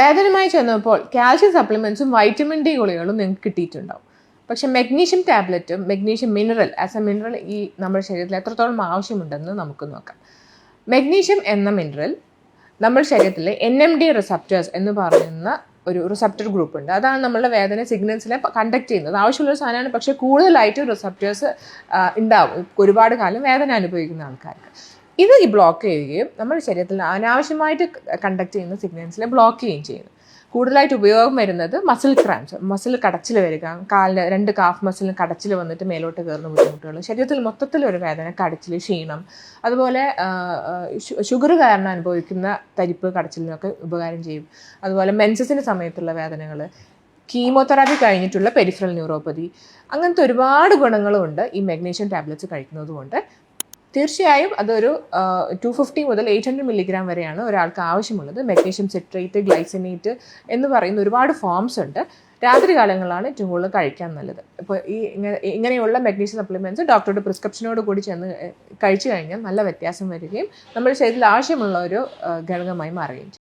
വേദനയുമായി ചെന്നപ്പോൾ കാൽഷ്യം സപ്ലിമെൻസും vitamin D ഗുളികളും നിങ്ങൾക്ക് കിട്ടിയിട്ടുണ്ടാവും. പക്ഷെ magnesium ടാബ്ലറ്റും magnesium mineral as a mineral ഈ നമ്മുടെ ശരീരത്തിൽ എത്രത്തോളം ആവശ്യമുണ്ടെന്ന് നമുക്ക് നോക്കാം. മെഗ്നീഷ്യം എന്ന മിനറൽ നമ്മുടെ ശരീരത്തിലെ എൻ എം ഡി റിസപ്റ്റേഴ്സ് എന്ന് പറയുന്ന ഒരു റിസപ്റ്റർ ഗ്രൂപ്പ് ഉണ്ട്. അതാണ് നമ്മളുടെ വേദന സിഗ്നൽസിനെ കണ്ടക്ട് ചെയ്യുന്നത്. ആവശ്യമുള്ള ഒരു സാധനമാണ് പക്ഷേ കൂടുതലായിട്ട് റിസപ്റ്റേഴ്സ് ഉണ്ടാവും. ഒരുപാട് കാലം വേദന അനുഭവിക്കുന്ന ആൾക്കാർക്ക്. ഇത് ഈ ബ്ലോക്ക് ചെയ്യുകയും നമ്മുടെ ശരീരത്തിൽ അനാവശ്യമായിട്ട് കണ്ടക്ട് ചെയ്യുന്ന സിഗ്നൽസിനെ ബ്ലോക്ക് ചെയ്യുകയും ചെയ്യുന്നു. കൂടുതലായിട്ട് ഉപയോഗം വരുന്നത് മസിൽ ക്രാംസ് മസിൽ കടച്ചിൽ വരിക കാലിന് രണ്ട് കാഫ് മസിലിന് കടച്ചിൽ വന്നിട്ട് മേലോട്ട് കയറുന്ന ബുദ്ധിമുട്ടുകൾ ശരീരത്തിൽ മൊത്തത്തിൽ ഒരു വേദന കടച്ചിൽ ക്ഷീണം അതുപോലെ ഷുഗർ കാരണം അനുഭവിക്കുന്ന തരിപ്പ് കടച്ചിലിനൊക്കെ ഉപകാരം ചെയ്യും. അതുപോലെ മെൻസസിന് സമയത്തുള്ള വേദനകൾ കീമോതെറാപ്പി കഴിഞ്ഞിട്ടുള്ള പെരിഫറൽ ന്യൂറോപ്പതി അങ്ങനത്തെ ഒരുപാട് ഗുണങ്ങളുമുണ്ട് ഈ മെഗ്നീഷ്യം ടാബ്ലറ്റ്സ് കഴിക്കുന്നത് കൊണ്ട് തീർച്ചയായും അതൊരു ടു ഫിഫ്റ്റി മുതൽ എയ്റ്റ് ഹൺഡ്രഡ് മില്ലിഗ്രാം വരെയാണ് ഒരാൾക്ക് ആവശ്യമുള്ളത്. മെഗ്നീഷ്യം സിട്രേറ്റ് ഗ്ലൈസിനേറ്റ് എന്ന് പറയുന്ന ഒരുപാട് ഫോംസ് ഉണ്ട്. രാത്രി കാലങ്ങളാണ് ഏറ്റവും കൂടുതൽ കഴിക്കാൻ നല്ലത്. ഇപ്പോൾ ഈ ഇങ്ങനെ- ഇങ്ങനെയുള്ള മെഗ്നീഷ്യം സപ്ലിമെന്റ്സ് ഡോക്ടറുടെ പ്രിസ്ക്രിപ്ഷനോട് കൂടി ചെന്ന് കഴിച്ചു കഴിഞ്ഞാൽ നല്ല വ്യത്യാസം വരികയും നമ്മുടെ ശരീരത്തിൽ ആവശ്യമുള്ള ഒരു ഘടകമായി മാറുകയും ചെയ്യും.